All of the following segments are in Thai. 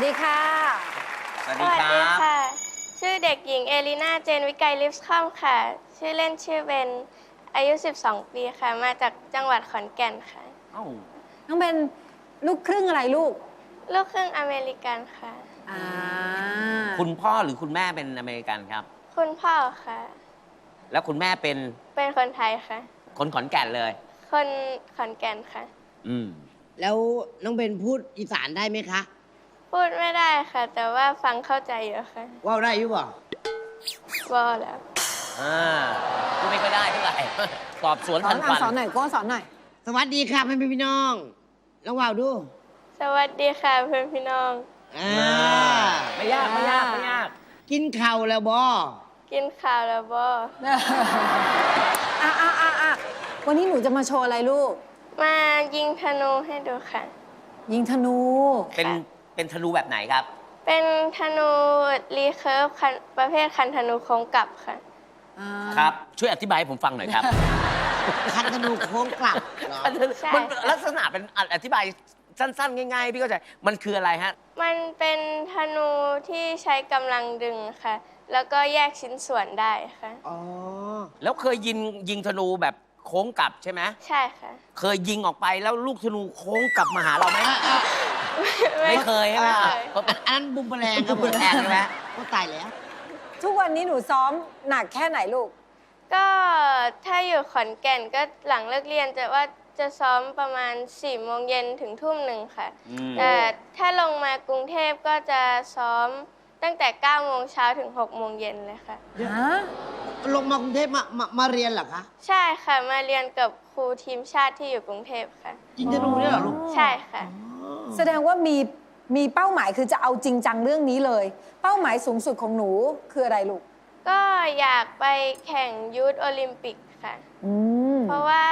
สดีค่ะ สวัสสดีวัสคดีรับค่ะ ชื่อเด็กหญิงเอลิน่าเจนวิกัยลิฟส์คอมค่ะ ชื่อเล่นชื่อเบน อายุ 12 ปีค่ะ มาจากจังหวัดขอนแก่นค่ะ เอ้าน้องเป็นลูกครึ่งอะไรลูก ลูกครึ่งอเมริกันค่ะ อ่า คุณพ่อหรือคุณแม่เป็นอเมริกันครับ คุณพ่อค่ะ แล้วคุณแม่เป็น เป็นคนไทยค่ะ คนขอนแก่นเลย คนขอนแก่นค่ะ อืม แล้วน้องเบนพูดอีสานได้ไหมคะ พูดไม่ได้ค่ะ แต่ว่าฟังเข้าใจอยู่ค่ะว่าวได้อยุบ่วอแล้ว อ่าพูดไม่ค่อยได้เท่าไหร่ ตอบสวนสอทันนอะควัน สอนหน่อยโก้สอนหน่อย สวัสดีค่ะพ่อแม่พี่น้องลองว่าวดูสวัสดีค่ะเพื่อนพี่น้อง อ่าไม่ยาก ไม่ยาก ไม่ยาก กินข้าวแล้วบ่กินข้าวแล้วบออะอะอะอะวันนี้หนูจะมาโชว์อะไรลูก มายิงธนูให้ดูค่ะ ยิงธนู เป็น เป็นธนูแบบไหนครับ เป็นธนูรีเคิร์ฟคันประเภทคันธนูโค้งกลับค่ะอ่าครับ ช่วยอธิบายให้ผมฟังหน่อยครับคันธนูโค้งกลับเหรอใช่ มันลักษณะเป็นอธิบายสั้น ๆ ง่าย ๆ พี่เข้าใจ มันคืออะไรฮะ มันเป็นธนูที่ใช้กำลังดึงค่ะ แล้วก็แยกชิ้นส่วนได้ค่ะ อ๋อ แล้วเคยยิงยิงธนูแบบโค้งกลับใช่ไหม ใช่ค่ะ เคยยิงออกไปแล้วลูกธนูโค้งกลับมาหาเราไหม ไม่เคยใช่ไหมไม่เคยเพราะอันอันนั้นบุมแมลงครับบุมแมลงใช่ไหมก็ตายแล้ว ทุกวันนี้หนูซ้อมหนักแค่ไหนลูก ก็ถ้าอยู่ขอนแก่นก็หลังเลิกเรียนจะว่าจะซ้อมประมาณ4ี่โมงเย็นถึงทุ่มหนึ่งค่ะ อืม แต่ถ้าลงมากรุงเทพก็จะซ้อมตั้งแต่9โมงเช้าถึง6โมงเย็นเลยค่ะ ฮะ ลงมากรุงเทพมามามาเรียนเหรอคะใช่ค่ะมาเรียนกับครูทีมชาติที่อยู่กรุงเทพค่ะยิงธนูเนี่ยเหรอลูก ใช่ค่ะ แสดงว่ามีมีเป้าหมายคือจะเอาจริงจังเรื่องนี้เลย เป้าหมายสูงสุดของหนูคืออะไรลูก ก็อยากไปแข่งยูทโอลิมปิกค่ะ อืมเพราะว่า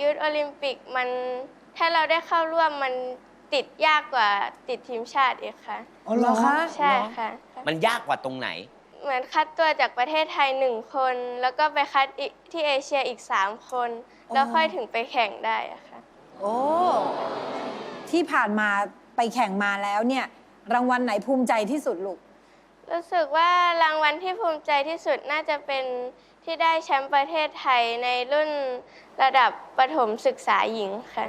ยูทโอลิมปิกมันถ้าเราได้เข้าร่วมมันติดยากกว่าติดทีมชาติอีกค่ะ อ๋อเหรอเหรอคะ ใช่ค่ะ มันยากกว่าตรงไหน เหมือนคัดตัวจากประเทศไทยหนึ่งคน แล้วก็ไปคัดอีกที่เอเชียอีก3คน แล้วค่อยถึงไปแข่งได้อะค่ะ โอ้ ที่ผ่านมาไปแข่งมาแล้วเนี่ย รางวัลไหนภูมิใจที่สุดลูก รู้สึกว่ารางวัลที่ภูมิใจที่สุดน่าจะเป็นที่ได้แชมป์ประเทศไทยในรุ่นระดับประถมศึกษาหญิงค่ะ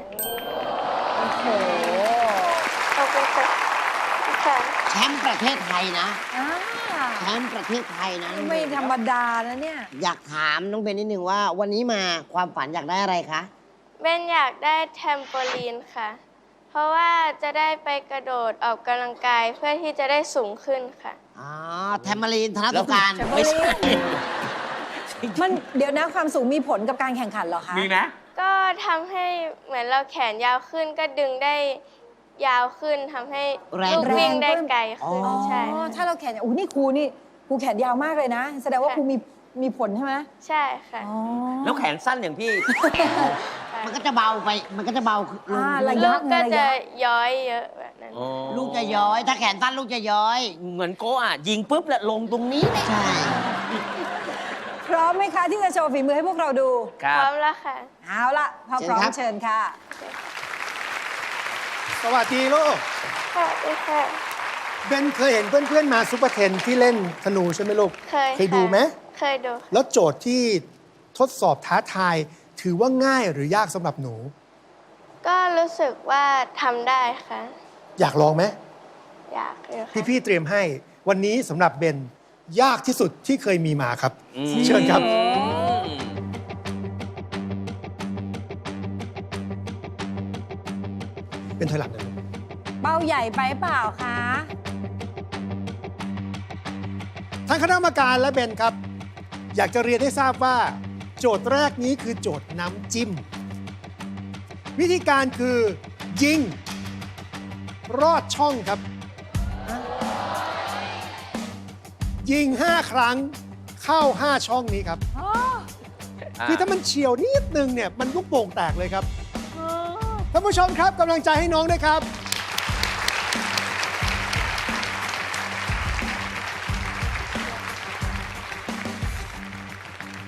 โอ้โหขอบคุณค่ะค่ะแชมป์ประเทศไทยนะอ่าแชมป์ประเทศไทยนะน้องเบไม่นธรรมดานะเนี่ย อยากถามน้องเบนนิดนึงว่า วันนี้มาความฝันอยากได้อะไรคะ เบนอยากได้แทมโปลีนค่ะ เพราะว่าจะได้ไปกระโดดออกกำลังกายเพื่อที่จะได้สูงขึ้นค่ะ อ๋อแทมมารีนธนตุการแล้วไม่ใช่ มันเดี๋ยวนะความสูงมีผลกับการแข่งขันเหรอคะ มีไหมก็ทำให้เหมือนเราแขนยาวขึ้นก็ดึงได้ยาวขึ้นทำให้แรงลูกขึ้นวิ่งได้ไกลขึ้นอ๋อ ใช่ถ้าเราแขนยาวอู้นี่ครูนี่ครูแขนยาวมากเลยนะ แสดงว่าค่ะครูมีมีผลใช่ไหมใช่ค่ะ อ๋อ แล้วแขนสั้นอย่างพี่ มันก็จะเบาไป มันก็จะเบาลงอ่าด้วยระลูยะกก็จะย้อยเยอะแบบนั้นลูกจะย้อย ถ้าแขนสั้นลูกจะย้อย เหมือนโกะอะ ยิงปุ๊บแล้วลงตรงนี้เลยใช่ พร้อมไหมคะที่จะโชว์ฝีมือให้พวกเราดูครัพร้อบมแล้วค่ะ เอาละพอพร้อมเชิญค่ะ สวัสดีลูก สวัสดีค่ะ เบนเคยเห็นเพื่อนๆมาซุปเปอร์เทนที่เล่นธนูใช่ไหมลูกเคยเคยดูไหม เคยดูค่ะแล้วโจทย์ที่ทดสอบท้าทาย ถือว่าง่ายหรือยากสำหรับหนู ก็รู้สึกว่าทำได้ค่ะ อยากลองไหมอยากอยู่ค่ะพี่ๆเตรียมให้ วันนี้สำหรับเบนยากที่สุดที่เคยมีมาครับ อืม เชิญครับอืมเป็นถอยหลังเลยลูกเป้าใหญ่ไปเปล่าคะ ทางคณะกรรมการและเบนครับ อยากจะเรียนให้ทราบว่า โจทย์แรกนี้คือโจทย์น้ำจิ้ม วิธีการคือ ยิง รอดช่องครับ ยิง 5 ครั้งเข้า 5 ช่องนี้ครับ คือถ้ามันเฉียวนิดนึงเนี่ย มันลูกโป่งแตกเลยครับท่านผู้ชมครับกำลังใจให้น้องด้วยครับ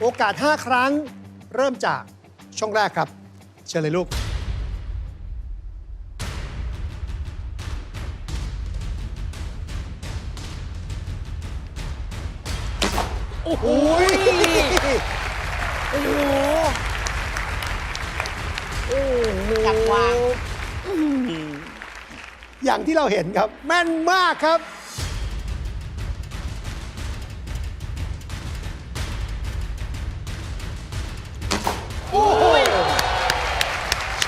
โอกาส 5 ครั้ง เริ่มจากช่องแรกครับ เชิญเลยลูก โอ้โหโอ้โหโอ้โหจับวาง อย่างที่เราเห็นครับ แม่นมากครับ โอ้โห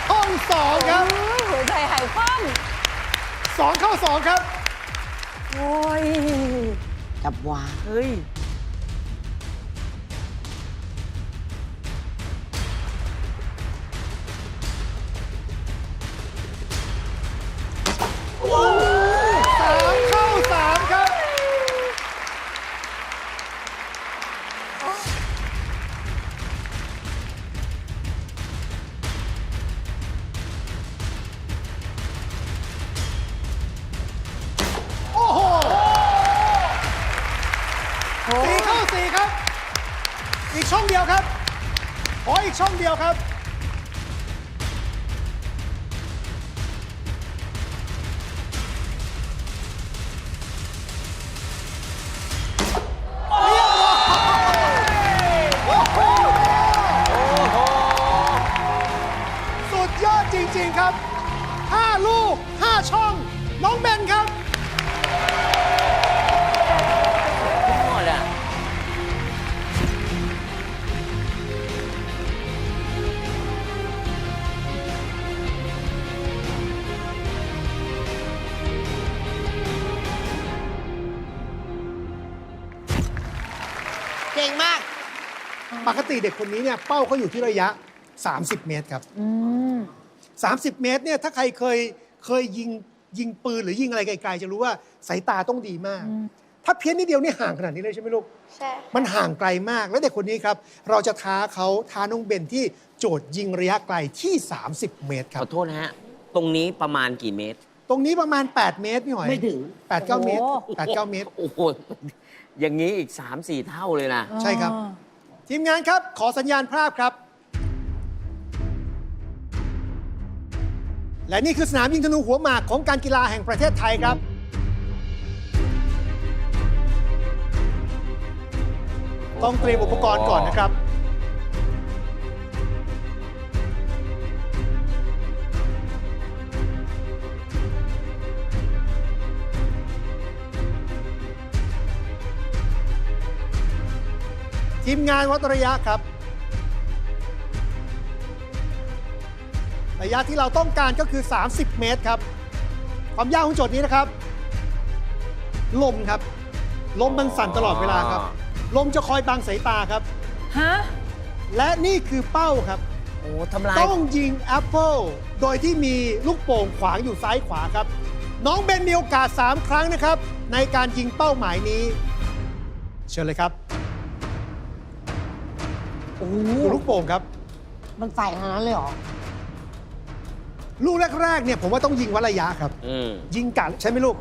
ช่องสองครับหัวใจหายคว่สองเข้าสองครับำโอ้ยจับวางเฮ้ย ริง ๆ ครับ 5 ลูก 5 ช่อง น้องเบนครับ หมดอะเก่งมาก ปกติเด็กคนนี้เนี่ยเป้าเขาอยู่ที่ระยะ 30 เมตรครับ 30 เมตรเนี่ยถ้าใครเคยเคยยิงยิงปืนหรือยิงอะไรไกลๆจะรู้ว่าสายตาต้องดีมาก ถ้าเพี้ยนนิดเดียวนี่ห่างขนาดนี้เลยใช่ไหมลูกใช่ค่ะมันห่างไกลมากแล้วเด็กคนนี้ครับ เราจะท้าเขาท้าน้องเบนที่โจทย์ยิงระยะไกลที่ 30 เมตรคขรับอโทษนะฮะ ตรงนี้ประมาณกี่เมตร ตรงนี้ประมาณ 8 เมตรพี่หอยไม่ถึง 8 9 เมตรโอ้8 9 เมตร โอ้โห อย่างนี้อีก 3 4 เท่าเลยนะ ใช่ครับ ทีมงานครับ ขอสัญญาณภาพครับ และนี่คือสนามยิงธนูหัวหมากของการกีฬาแห่งประเทศไทยครับ ต้องเตรียมอุปกรณ์ก่อนนะครับ ทีมงานวัดระยะครับ ระยะที่เราต้องการก็คือ 30 เมตรครับ ความยากของโจทย์นี้นะครับ ลมครับ ลมมันสั่นตลอดเวลาครับ ลมจะคอยบังสายตาครับ ฮะ และนี่คือเป้าครับ โอ้ทำลาย ต้องยิงแอปเปิลโดยที่มีลูกโป่งขวางอยู่ซ้ายขวาครับ น้องเบนมีโอกาส 3 ครั้งนะครับ ในการยิงเป้าหมายนี้ เชิญเลยครับ โอ้โหดูลูกโป่งครับ มันใส่ขนาดนั้นเลยเหรอ ลูกแรกๆเนี่ยผมว่าต้องยิงวัดระยะครับ อืม ยิงกะใช่ไหมลูก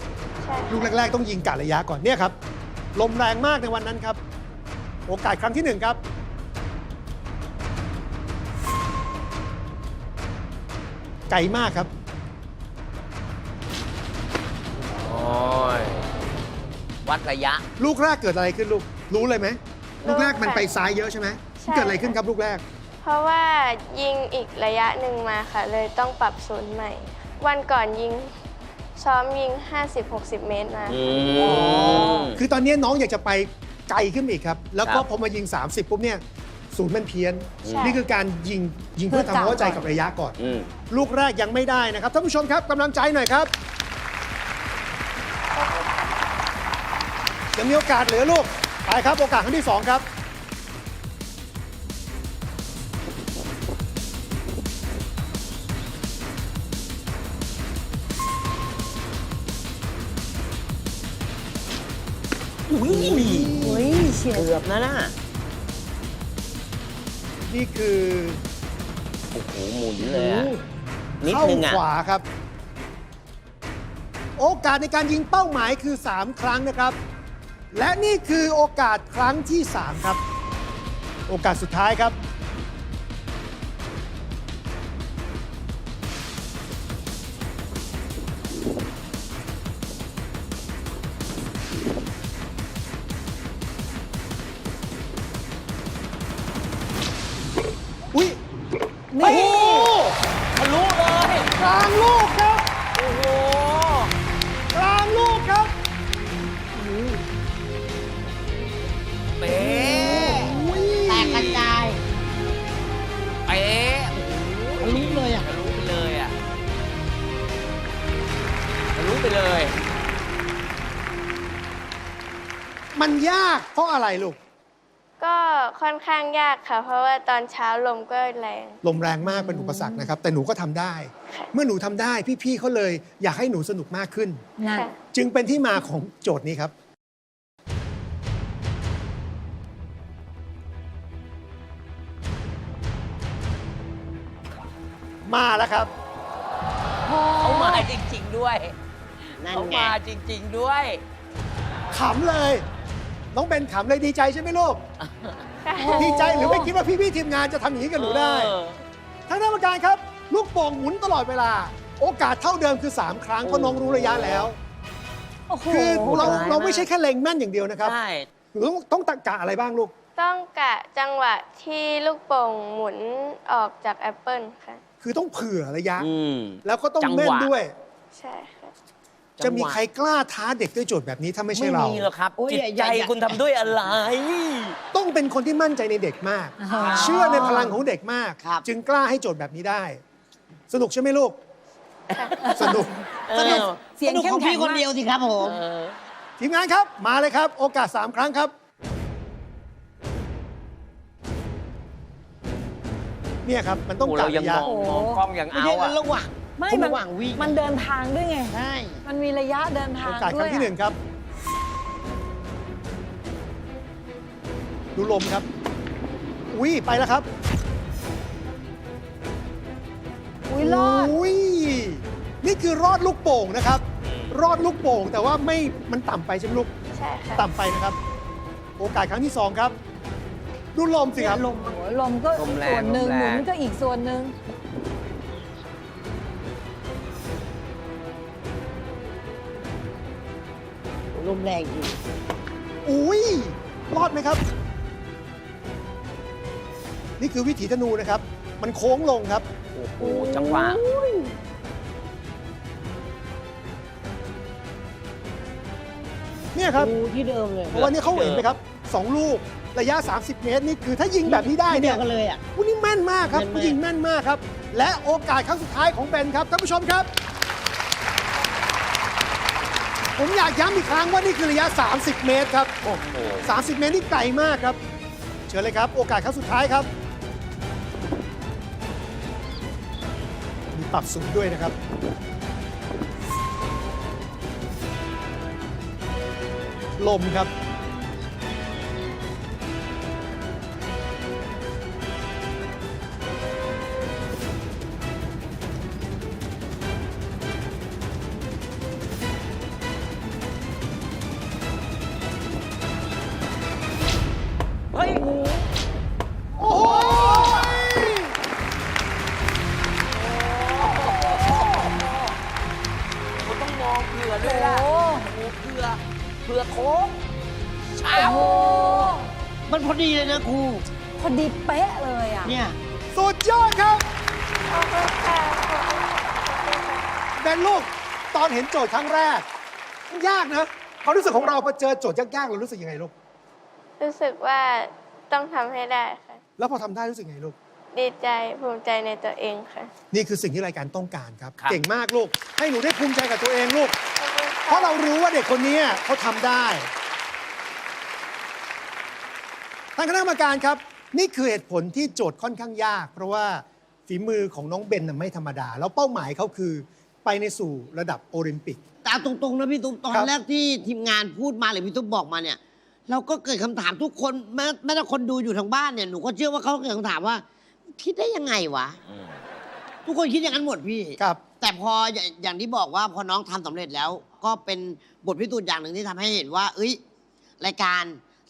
ใช่ลูกแรก ๆ ต้องยิงกะระยะก่อนเนี่ยครับ ลมแรงมากในวันนั้นครับ โอกาสครั้งที่หนึ่งครับ ไกลมากครับ โอ้ย วัดระยะ ลูกแรกเกิดอะไรขึ้นลูก รู้เลยไหม ลูกแรกมันไปซ้ายเยอะใช่ไหมเกิดอะไรขึ้นครับลูกแรก เพราะว่ายิงอีกระยะหนึ่งมาค่ะ เลยต้องปรับศูนย์ใหม่ วันก่อนยิงซ้อมยิง 50-60 เมตรมาอืม คือตอนนี้น้องอยากจะไปไกลขึ้นอีกครับ แล้วก็ครับ พอมายิง 30 ปุ๊บเนี่ยศูนย์มันเพี้ยน ใช่ นี่คือการยิงยิงเพื่อทำความเข้าใจกับระยะก่อน อืม ลูกแรกยังไม่ได้นะครับท่านผู้ชมครับกำลังใจหน่อยครับยังมีโอกาสเหลือลูกไปครับโอกาสครั้งที่2ครับ อุ้ยโอ้ยเฉียดเกือบนะน่ะนี่คือโอ้โหหมุนเลยอะนิดเข้านึงอะ ขวาครับ โอกาสในการยิงเป้าหมายคือ 3 ครั้งนะครับ และนี่คือโอกาสครั้งที่ 3 ครับ โอกาสสุดท้ายครับ เพราะอะไรลูก ก็ค่อนข้างยากค่ะ เพราะว่าตอนเช้าลมก็แรง ลมแรงมากเป็นอุปสรรคนะครับ แต่หนูก็ทำได้ค่ะเมื่อหนูทำได้พี่ๆเขาเลย อยากให้หนูสนุกมากขึ้นนั่นค่ะ จึงเป็นที่มาของโจทย์นี้ครับ มาแล้วครับ เขามาจริง ๆ ด้วยนั่นเขาไงมาจริง ๆ ด้วย ขำเลย น้องเบนขำเลยดีใจใช่ไหมลูกค่ะดีใจหรือไม่คิดว่าพี่ๆทีมงานจะทำอย่างนี้กับหนูได้เออทางกรรมการครับ ลูกโป่งหมุนตลอดเวลา โอกาสเท่าเดิมคือ 3 ครั้งเพราะน้องรู้ระยะแล้ว โอ้โหคือเราโหดร้ายมาก เราไม่ใช่แค่เล็งแม่นอย่างเดียวนะครับใช่ หนูต้องต้องตะกะอะไรบ้างลูก ต้องกะจังหวะที่ลูกโป่งหมุนออกจากแอปเปิลค่ะ คือต้องเผื่อระยะ อืม แล้วก็ต้องจังหวะ แม่นด้วย ใช่ค่ะ จะมีใครกล้าท้าเด็กด้วยโจทย์แบบนี้ถ้าไม่ใช่ไม่เรา มีหรอกครับโอ้ยจิตอย่าใจอย่า คุณทำด้วยอะไร ต้องเป็นคนที่มั่นใจในเด็กมาก อ่าเชื่อในพลังของเด็กมาก ครับ จึงกล้าให้โจทย์แบบนี้ได้ สนุกใช่ไหมลูกค่ะสนุก เอสนุกอเสียงสนุกเข้มของแข็งพี่คนมากเดียวสิครับผม เออทีมงานครับ มาเลยครับ โอกาส 3 ครั้งครับ เนี่ยครับ มันต้องโอ้กะเรายังระยะมองมองกล้องยังไม่เอาใช่อะ ระหว่าง ไม่คนมันระหว่างวิ่งมันเดินทางด้วยไง ใช่มันมีระยะเดินทาโองกาสคด้รั้วยงที่หนึ่งครับ ดูลมครับ อุ้ยไปแล้วครับอุ้ยรอดอุ้ยนี่คือรอดลูกโป่งนะครับ รอดลูกโป่ง แต่ว่าไม่มันต่ำไปใช่ไหมลูก ใช่ค่ะต่ำไปนะครับ โอกาสครั้งที่สองครับ ดูลมสิครับ ลมโอ้ยลมก็ลมแรงส่วนหนึ่งลมหแรมุงนก็อีกส่วนหนึ่ง มแรงจริงอุ้ยรอดไหมครับ นี่คือวิถีธนูนะครับ มันโค้งลงครับ โอ้โห จังหวะเนี่ยครับ ดูที่เดิมเลยเพราะว่านี่เขาเห็นไหมครับสองลูกระยะ 30 เมตร นี่คือถ้ายิงแบบนี้ได้ที่เนี่เดียยวกันเลยอะวันนี้แม่นมากครับแม่นมาก ผู้ยิงแม่นมากครับ และโอกาสครั้งสุดท้ายของเบนครับท่านผู้ชมครับ ผมอยากย้ำอีกครั้งว่านี่คือระยะ 30 เมตรครับ โอ้โห30 เมตรนี่ไกลมากครับ เชิญเลยครับ โอกาสครั้งสุดท้ายครับ มีปรับสูงด้วยนะครับ ลมครับ ดีเป๊ะเลยอะ เนี่ย สุดยอดครับขอบคุณค่ะขอบคุณค่ะแบนลูกตอนเห็นโจทย์ครั้งแรกมันยากนะความรู้สึกของเราพอเจอโจทย์ยากๆเรารู้สึกยังไงลูก รู้สึกว่าต้องทำให้ได้ค่ะ แล้วพอทำได้รู้สึกยังไงลูก ดีใจภูมิใจในตัวเองค่ะ นี่คือสิ่งที่รายการต้องการครับ ครับ เก่งมากลูก ให้หนูได้ภูมิใจกับตัวเองลูก ขอบคุณเพค่ะราะเรารู้ว่าเด็กคนนี้เขาทำได้ทางคณะกรรมการครับ นี่คือเหตุผลที่โจทย์ค่อนข้างยาก เพราะว่าฝีมือของน้องเบนน่ะไม่ธรรมดา แล้วเป้าหมายเขาคือไปในสู่ระดับโอลิมปิกแต่เอาตรงๆนะพี่ตุ๊กตอนครับแรกที่ทีมงานพูดมาหรือพี่ตุ๊กบอกมาเนี่ย เราก็เกิดคำถามทุกคนแม้แม้แต่คนดูอยู่ทางบ้านเนี่ยหนูก็เชื่อว่าเขาเกิดคำถามว่า คิดได้ยังไงวะอืมทุกคนคิดอย่างนั้นหมดพี่ ครับ แต่พออย่างอย่างที่บอกว่าพอน้องทำสำเร็จแล้ว ก็เป็นบทพิสูจน์อย่างหนึ่งที่ทำให้เห็นว่า เอ้ย รายการ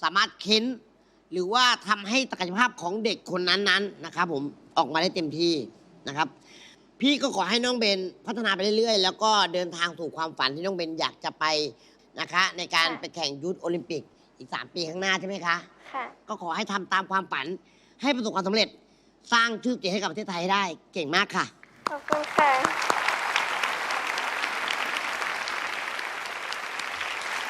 สามารถเค้น หรือว่าทำให้ศักยภาพของเด็กคนนั้นๆนะครับ ผมออกมาได้เต็มที่นะครับ พี่ก็ขอให้น้องเบนพัฒนาไปเรื่อยๆ แล้วก็เดินทางสู่ความฝันที่น้องเบนอยากจะไปนะคะ ในการไปแข่งยูทโอลิมปิกอีก 3 ปีข้างหน้าใช่ไหมคะ ค่ะ ก็ขอให้ทำตามความฝันให้ประสบความสำเร็จสร้างชื่อเสียงให้กับประเทศไทยให้ได้เก่งมากค่ะ ขอบคุณค่ะ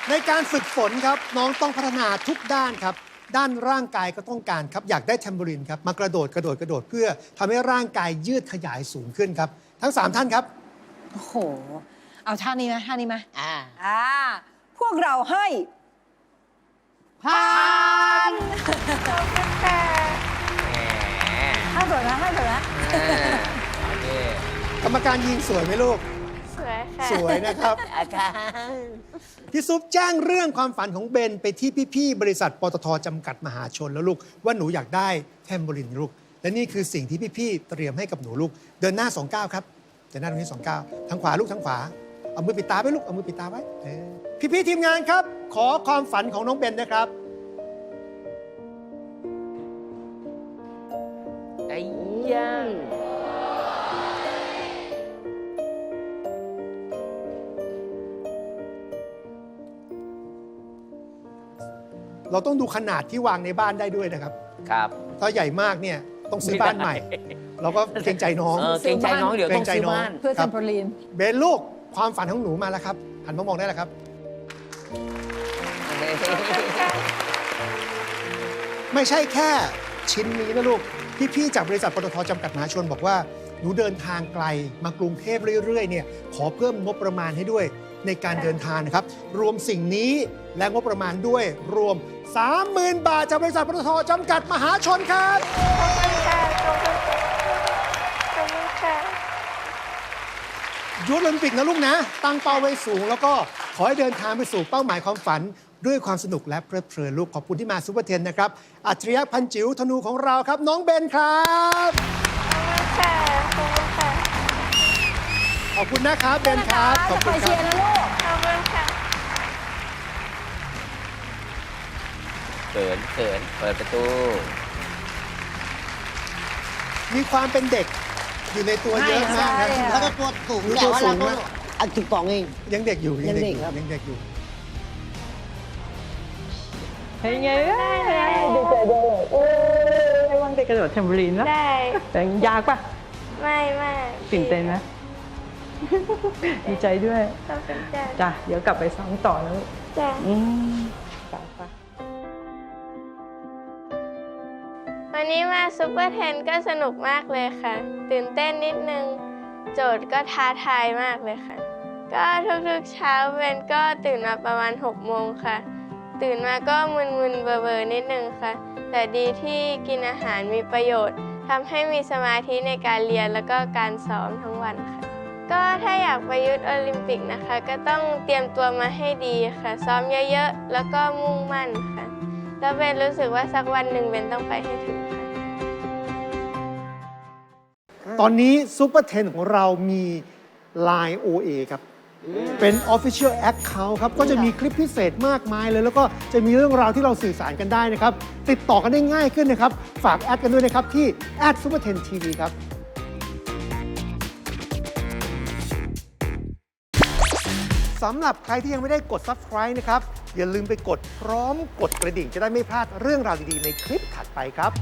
ในการฝึกฝนครับน้องต้องพัฒนาทุกด้านครับ ด้านร่างกายก็ต้องการครับ อยากได้แทมโบลินครับ มากระโดดกระโดดกระโดดเพื่อทำให้ร่างกายยืดขยายสูงขึ้นครับ ทั้ง 3 ท่านครับ โอ้โห เอาท่านี้ไหมท่านี้ไหมอ่า อ่า พวกเราให้ผ่านค่ะห้าสวยนะห้าสวยนะ โอเค กรรมการยิงสวยไหมลูกสวย ค่ะสวยนะครับ อาการพี่ซุปแจ้งเรื่องความฝันของเบนไปที่พี่ๆบริษัทปตทจำกัดมหาชนแล้วลูก ว่าหนูอยากได้แทมโบลินลูก และนี่คือสิ่งที่พี่ๆเตรียมให้กับหนูลูก เดินหน้า 29 ครับเดินหน้าตรงนี้ 29 ทางขวาลูกทางขวา เอามือปิดตาไว้ลูกเอามือปิดตาไว้เออพี่ๆทีมงานครับ ขอความฝันของน้องเบนนะครับ ไอ้ย่าง เราต้องดูขนาดที่วางในบ้านได้ด้วยนะครับ ครับ ถ้าใหญ่มากเนี่ยต้องซื้อบ้านใหม่ เราก็เกรงใจน้อง เออเกรงใจน้องเดี๋ยวต้องซื้อบ้าน เพื่อครัเทบมโพลีน เบนลูกความฝันของหนูมาแล้วครับหันมามองได้แล้วครับ ไม่ใช่แค่ชิ้นนี้นะลูก พี่ๆจากบริษัทปตทจำกัดมหาชนบอกว่า หนูเดินทางไกลมากรุงเทพเรื่อยๆเนี่ยขอเพิ่มงบประมาณให้ด้วยในการเดินทางนะครับ รวมสิ่งนี้และงบประมาณด้วยรวม 30,000 บาทจากบริษัทปตทจำกัดมหาชนครับ ขอบคุณค่ะขอบคุณค่ะขอบคุณค่ะยุทธโอลิมปิกนะลูกนะ ตั้งเป้าไว้สูง แล้วก็ขอให้เดินทางไปสู่เป้าหมายความฝัน ด้วยความสนุกและเพลิดเพลินลูกขอบคุณที่มาซูเปอร์เทนนะครับ อัจฉริยะพันจิ๋วธนูของเราครับ น้องเบนครับค่ะขอบคุณค่ะขอบคุณนะครับเบนครับ ขอบคุณคเชียรับ ร์นะลูก เขินเขินเปิดประตู มีความเป็นเด็กอยู่ในตัวเยอะมากนะใช่แล้วก็ตัวสูงดูแต่ตัวว่าสูเรางก็มากอันจุดสองเอง ยังเด็กอยู่ยังเด็กอยู่ยังเด็กครับยังเด็กอยู่เป็นไงเอ้ยดีใจด้วยโอ้ยไม่ว่างได้กระโดดแทมโบลีนนะได้แต่ยากปะไม่ไม่ตื่นเต้นนะ ดีใจด้วยขอบคุณจ้ะจ้ะเดี๋ยวกลับไปซ้อมต่อนะลูกจ้ะอืมจ้ะไป นี้มาซุปเปอร์เทนก็สนุกมากเลยค่ะ ตื่นเต้นนิดนึง โจทย์ก็ท้าทายมากเลยค่ะ ก็ทุกๆเช้าเวนก็ตื่นมาประมาณ6โมงค่ะ ตื่นมาก็มึนๆเบอร์ๆนิดนึงค่ะ แต่ดีที่กินอาหารมีประโยชน์ทำให้มีสมาธิในการเรียนแล้วก็การซ้อมทั้งวันค่ะ ก็ถ้าอยากไปยุทธโอลิมปิกนะคะ ก็ต้องเตรียมตัวมาให้ดีค่ะ ซ้อมเยอะๆ แล้วก็มุ่งมั่นค่ะแล้วเบนรู้สึกว่าสักวันหนึ่งเบนต้องไปให้ถึงค่ะ ตอนนี้ซูเปอร์เทนของเรามี Line OA ครับ เป็น Official Account ครับ ก็จะมีคลิปพิเศษมากมายเลย แล้วก็จะมีเรื่องราวที่เราสื่อสารกันได้นะครับ ติดต่อกันได้ง่ายขึ้นนะครับ ฝากแอดกันด้วยนะครับ ที่ Super 10 TV ครับ สำหรับใครที่ยังไม่ได้กด Subscribe นะครับ อย่าลืมไปกดพร้อมกดกระดิ่งจะได้ไม่พลาดเรื่องราวดีๆ ในคลิปถัดไปครับ